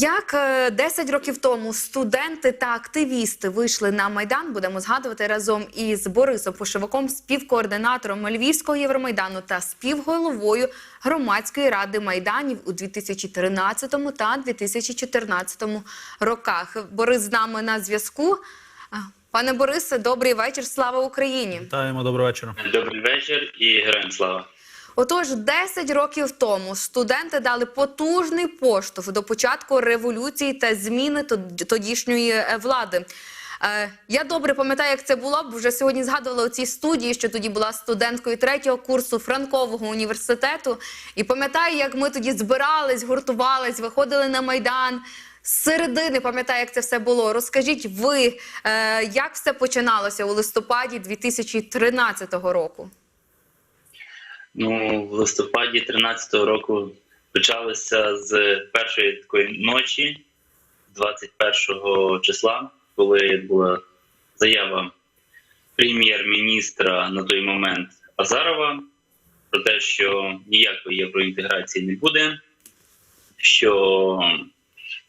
Як е, 10 років тому студенти та активісти вийшли на майдан, будемо згадувати разом із Борисом Пошиваком, співкоординатором Львівського Євромайдану та співголовою громадської ради майданів у 2013 та 2014 роках. Борис з нами на зв'язку. Пане Борисе, добрий вечір. Слава Україні! Вітаємо, доброго вечора. Добрий вечір і героям слава. Отож, 10 років тому студенти дали потужний поштовх до початку революції та зміни тодішньої е, влади. Е, Я добре пам'ятаю, як це було, бо вже сьогодні згадувала у цій студії, що тоді була студенткою третього курсу Франкового університету. І пам'ятаю, як ми тоді збирались, гуртувались, виходили на майдан. З середини пам'ятаю, як це все було. Розкажіть ви, е, як все починалося у листопаді 2013 року? Ну, в листопаді 13-го року почалося з першої такої ночі, 21 числа, коли була заява прем'єр-міністра на той момент Азарова про те, що ніякої євроінтеграції не буде, що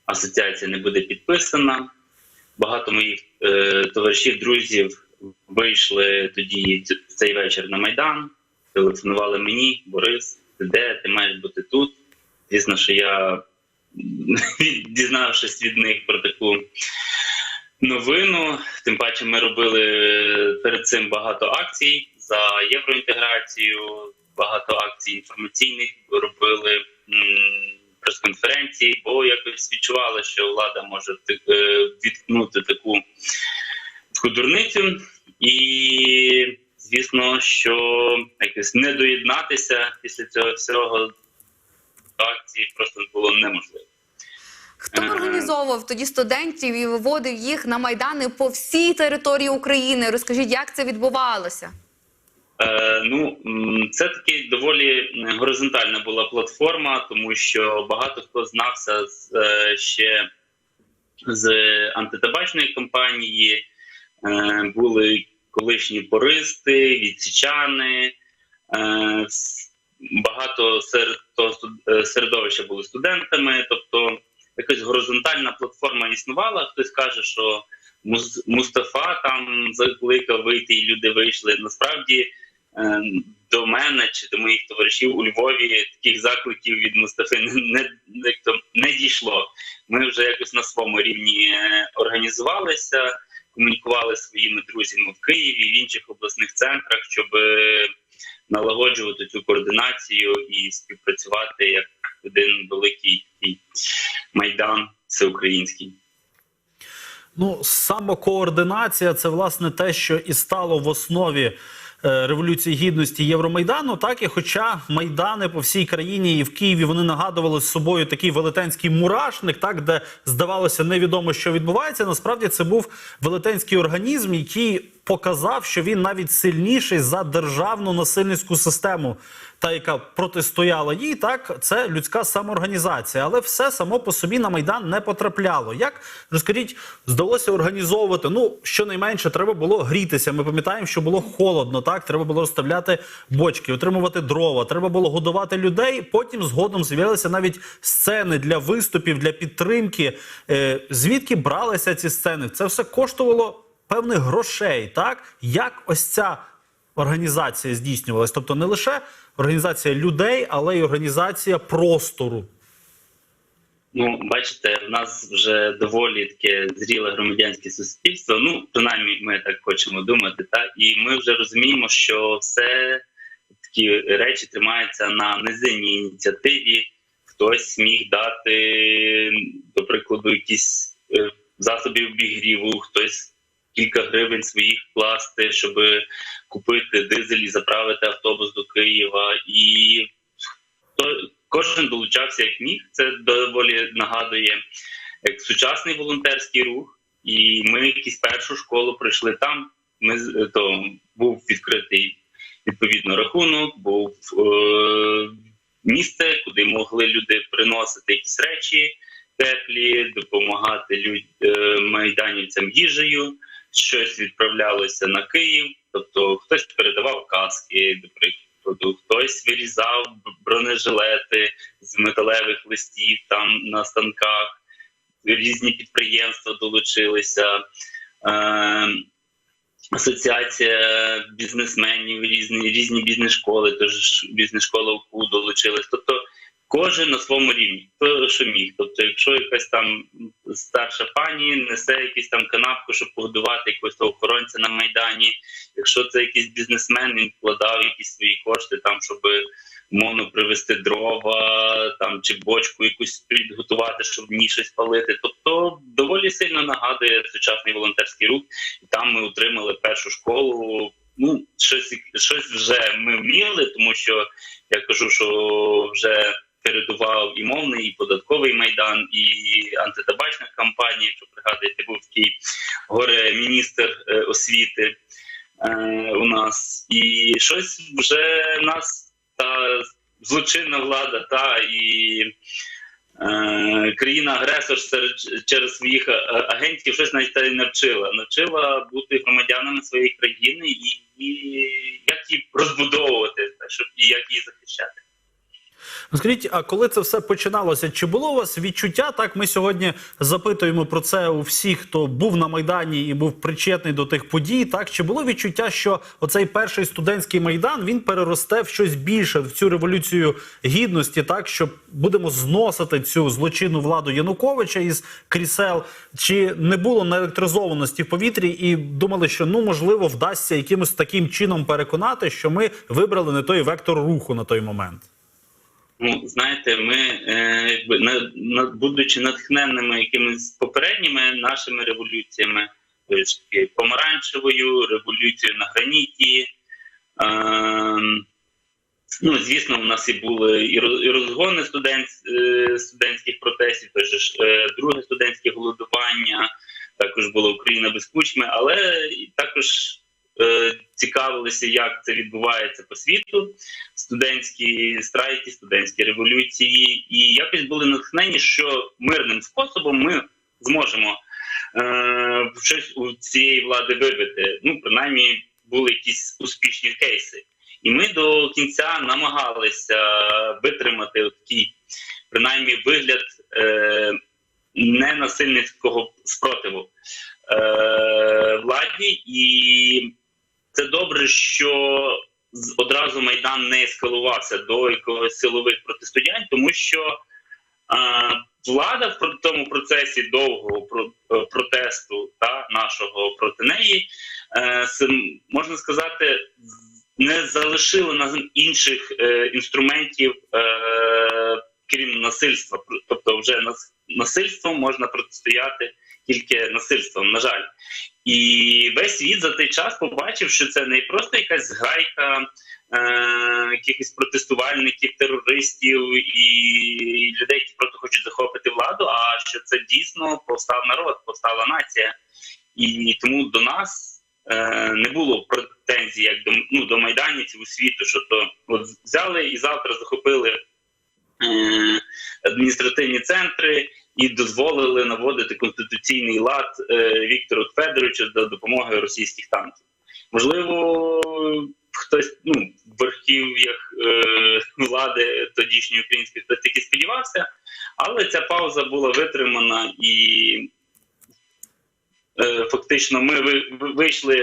асоціація не буде підписана. Багато моїх е, товаришів, друзів вийшли тоді цей вечір на Майдан, телефонували мені, Борис, ти де, ти маєш бути тут. Звісно, що я, дізнавшись від них про таку новину, тим паче ми робили перед цим багато акцій за євроінтеграцію, багато акцій інформаційних робили. Прес-конференції, бо якось відчували, що влада може е, відкнути таку, таку дурницю, і звісно, що якось не доєднатися після цього всього до акції просто було неможливо. Хто організовував тоді студентів і виводив їх на майдани по всій території України? Розкажіть, як це відбувалося? Е, ну, це таки доволі горизонтальна була платформа, тому що багато хто знався з, е, ще з антитабачної кампанії, е, були колишні пористи, відсічани. Е, багато серед того е, середовища були студентами, тобто якась горизонтальна платформа існувала. Хтось каже, що Мустафа там закликав вийти, і люди вийшли. Насправді е, до мене чи до моїх товаришів у Львові таких закликів від Мустафи не, не, не дійшло. Ми вже якось на своєму рівні організувалися, комунікували своїми друзями в Києві в інших обласних центрах, щоб налагоджувати цю координацію і співпрацювати як один великий майдан всеукраїнський. Ну, самокоординація це власне те, що і стало в основі е, революції гідності Євромайдану. Так і хоча майдани по всій країні і в Києві вони нагадували з собою такий велетенський мурашник, так де здавалося невідомо, що відбувається. Насправді це був велетенський організм, який показав, що він навіть сильніший за державну насильницьку систему, та яка протистояла їй, так це людська самоорганізація, але все само по собі на майдан не потрапляло. Як розкажіть, здалося організовувати? Ну щонайменше треба було грітися. Ми пам'ятаємо, що було холодно. Так треба було розставляти бочки, отримувати дрова. Треба було годувати людей. Потім згодом з'явилися навіть сцени для виступів, для підтримки. Е, звідки бралися ці сцени? Це все коштувало певних грошей. Так як ось ця організація здійснювалась, тобто не лише організація людей, але й організація простору. Ну, бачите, в нас вже доволі таке зріле громадянське суспільство. Ну, принаймні, ми так хочемо думати, та і ми вже розуміємо, що все такі речі тримаються на низинній ініціативі. Хтось міг дати, до прикладу, якісь е, засоби обігріву, хтось кілька гривень своїх вкласти, щоб купити дизель і заправити автобус до Києва. І то кожен долучався як міг. Це доволі нагадує як сучасний волонтерський рух. І ми якісь першу школу пройшли там. Ми то був відкритий відповідно рахунок, був е, місце, куди могли люди приносити якісь речі теплі, допомагати люд, е, майданівцям їжею. Щось відправлялося на Київ, тобто хтось передавав каски, до прикладу, хтось вирізав бронежилети з металевих листів там на станках. різні підприємства долучилися. Е, Асоціація бізнесменів, різні різні бізнес-школи, тож бізнес-школа УКУ долучилась. Тобто кожен на своєму рівні, хто що міг. Тобто, якщо якась там старша пані несе якусь там канапку, щоб погодувати якогось охоронця на майдані, якщо це якийсь бізнесмен, він вкладав якісь свої кошти там, щоб умовно привезти дрова, там чи бочку якусь підготувати, щоб в ній щось палити. Тобто доволі сильно нагадує сучасний волонтерський рух, і там ми отримали першу школу. Ну, щось щось вже ми вміли, тому що я кажу, що вже передував і мовний, і податковий майдан, і антитабачна кампанія. Якщо пригадуєте, був такий горе міністр е, освіти е, у нас, і щось вже нас та злочинна влада, та і е, країна-агресор через своїх е, агентів щось навіть та й навчила. Навчила бути громадянами своєї країни і, і як її розбудовувати, щоб і як її захищати. Скажіть, а коли це все починалося? Чи було у вас відчуття? Так, ми сьогодні запитуємо про це у всіх, хто був на майдані і був причетний до тих подій. Так чи було відчуття, що оцей перший студентський майдан він переросте в щось більше в цю революцію гідності, так що будемо зносити цю злочинну владу Януковича із крісел? Чи не було наелектризованості в повітрі і думали, що ну можливо вдасться якимось таким чином переконати, що ми вибрали не той вектор руху на той момент? Ну, знаєте, ми, е, якби на, на, будучи натхненними якимись попередніми нашими революціями, тобто помаранчевою, революцією на граніті. Е, ну, звісно, у нас і були і розгони студент, е, студентських протестів, тож е, друге студентське голодування, також була Україна без кучми, але також цікавилися, як це відбувається по світу студентські страйки, студентські революції, і якось були натхнені, що мирним способом ми зможемо е, щось у цієї влади вибити. Ну, принаймні, були якісь успішні кейси. І ми до кінця намагалися витримати такий, принаймні, вигляд е, ненасильницького спротиву е, владі, і це добре, що одразу майдан не ескалувався до якогось силових протистоянь, тому що влада в тому процесі довгого е, протесту та нашого проти неї, е, можна сказати, не залишила нас інших е, інструментів, е, крім насильства. Тобто, вже нас- насильством можна протистояти тільки насильством, на жаль. І весь світ за той час побачив, що це не просто якась зграйка е, якихось протестувальників, терористів і людей, які просто хочуть захопити владу, а що це дійсно повстав народ, повстала нація. І тому до нас е, не було претензій як до, ну, до майданівців у світу, що то от взяли і завтра захопили е, адміністративні центри і дозволили наводити конституційний лад е, Віктору Федоровичу за допомогою російських танків. Можливо, хтось ну, верхів'ях е, влади тодішньої української хтось таки сподівався, але ця пауза була витримана і е, фактично ми ви- ви- вийшли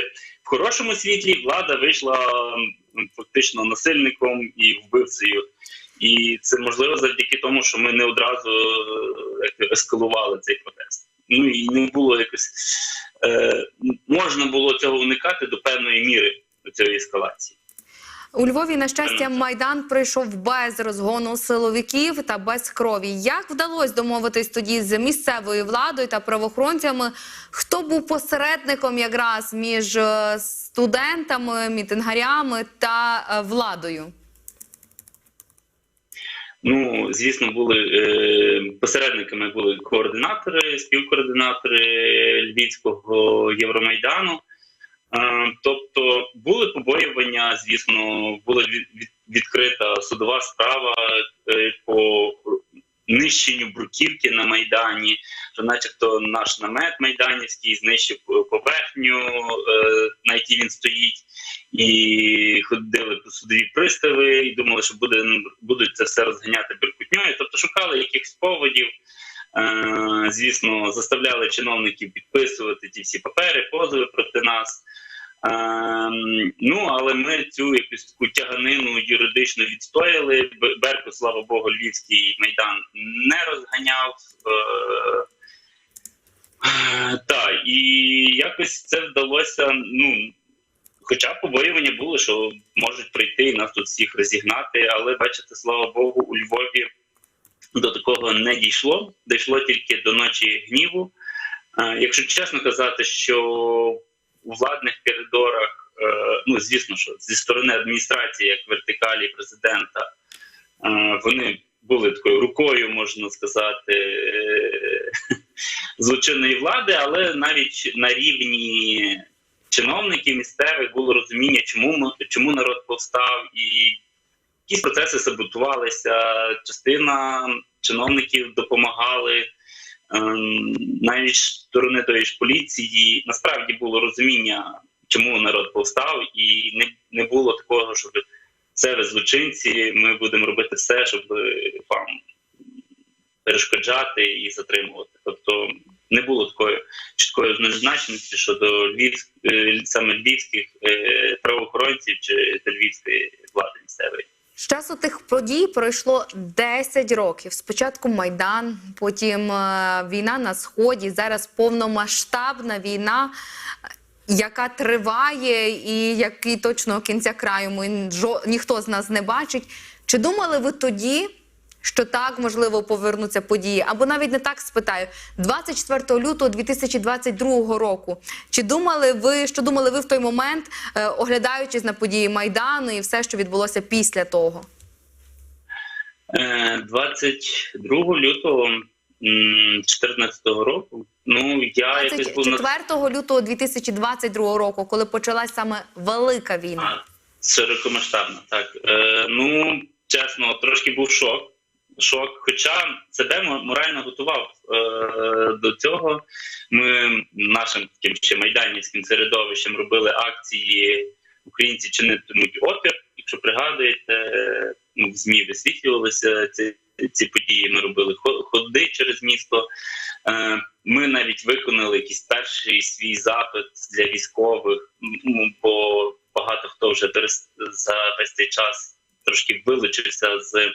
в хорошому світлі, влада вийшла фактично насильником і вбивцею. І це можливо завдяки тому, що ми не одразу е, ескалували цей протест. Ну і не було якось е, можна було цього уникати до певної міри до цієї ескалації. У Львові, на щастя, майдан пройшов без розгону силовиків та без крові. Як вдалося домовитись тоді з місцевою владою та правоохоронцями? Хто був посередником якраз між е, студентами, мітингарями та е, владою? Ну, звісно, були е, посередниками були координатори, співкоординатори Львівського Євромайдану. Е, тобто були побоювання, звісно, була від, від- відкрита судова справа е, по нищенню бруківки на Майдані, що начебто наш намет майданівський знищив поверхню, е, на якій він стоїть, і ходили по судові пристави, і думали, що буде, будуть це все розганяти беркутньою. Тобто шукали якихось поводів Е, Звісно, заставляли чиновників підписувати ті всі папери, позови проти нас. Ем, ну, але ми цю якусь таку тяганину юридично відстояли. Б- Беркут, слава Богу, Львівський майдан не розганяв. Е, так, і якось це вдалося. Ну, хоча побоювання було, що можуть прийти і нас тут всіх розігнати, але бачите, слава Богу, у Львові до такого не дійшло. Дійшло тільки до ночі гніву. Е, Якщо чесно казати, що у владних коридорах, е, ну звісно, що зі сторони адміністрації, як вертикалі президента, е, вони були такою рукою, можна сказати, е, злочинної влади, але навіть на рівні чиновників місцевих було розуміння, чому чому народ повстав, і якісь процеси саботувалися. Частина чиновників допомагали. Ем, навіть сторони тої ж поліції насправді було розуміння, чому народ повстав, і не, не було такого, щоб це ви злочинці, ми будемо робити все, щоб вам перешкоджати і затримувати. Тобто не було такої чіткої однозначності щодо львівськ, е, саме львівських е, правоохоронців чи львівської влади місцевої. З часу тих подій пройшло 10 років. Спочатку Майдан, потім е, війна на сході. Зараз повномасштабна війна, яка триває, і який точно кінця краю ми ніхто з нас не бачить. Чи думали ви тоді? Що так можливо повернуться події, або навіть не так спитаю. 24 лютого 2022 року. Чи думали ви, що думали ви в той момент, е, оглядаючись на події майдану і все, що відбулося після того? Е, 22 лютого 2014 року. Ну я якось був на 24 лютого 2022 року, коли почалась саме велика війна. широкомасштабно. Так е, ну чесно, трошки був шок. Шок, хоча себе мо- морально готував е, до цього. Ми нашим таким ще майданівським середовищем робили акції Українці чинитимуть опір. Якщо пригадуєте, ну, в ЗМІ висвітлювалися ці, ці події. Ми робили хо- ходи через місто. Е, Ми навіть виконали якийсь перший свій запит для військових, бо багато хто вже за весь цей час трошки вилучився з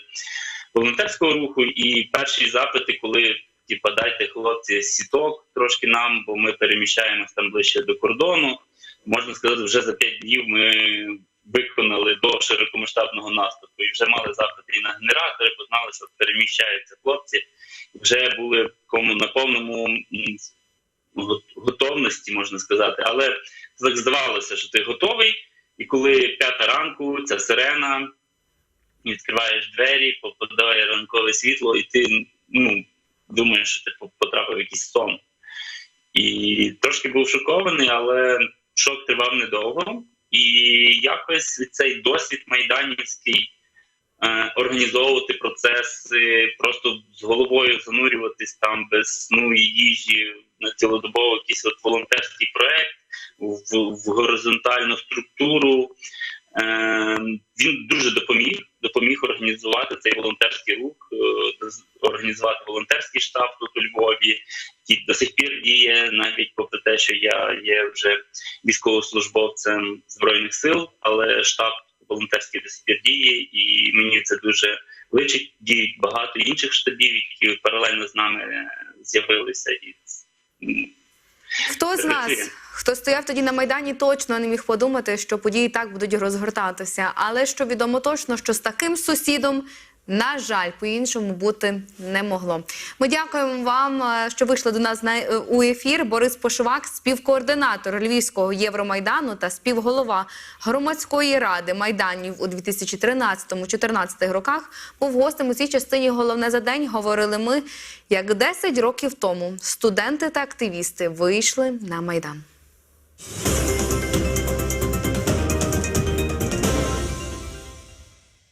волонтерського руху. І перші запити, коли типа дайте хлопці сіток трошки нам, бо ми переміщаємось там ближче до кордону. Можна сказати, вже за п'ять днів ми виконали до широкомасштабного наступу і вже мали запити і на генератори, бо знали, що переміщаються хлопці. Вже були в на повному готовності, можна сказати. Але так здавалося, що ти готовий, і коли п'ята ранку, ця сирена, відкриваєш двері, попадає ранкове світло, і ти ну, думаєш, що ти потрапив в якийсь сон. І трошки був шокований, але шок тривав недовго. І якось цей досвід майданівський е, організовувати процеси, просто з головою занурюватись там без сну і їжі на цілодобово якийсь от волонтерський проект в, в горизонтальну структуру. Е, він дуже допоміг, допоміг організувати цей волонтерський рух, е, організувати волонтерський штаб тут у Львові, який до сих пір діє, навіть попри те, що я є вже військовослужбовцем збройних сил, але штаб волонтерський до сих пір діє, і мені це дуже личить. Діють багато інших штабів, які паралельно з нами е, з'явилися і Хто з нас, хто стояв тоді на майдані, точно не міг подумати, що події так будуть розгортатися. Але що відомо точно, що з таким сусідом. На жаль, по-іншому бути не могло. Ми дякуємо вам, е, що вийшли до нас на е, у ефір. Борис Пошивак, співкоординатор Львівського Євромайдану та співголова громадської ради майданів у 2013-2014 роках, був гостем у цій частині. Головне за день говорили ми, як 10 років тому студенти та активісти вийшли на майдан.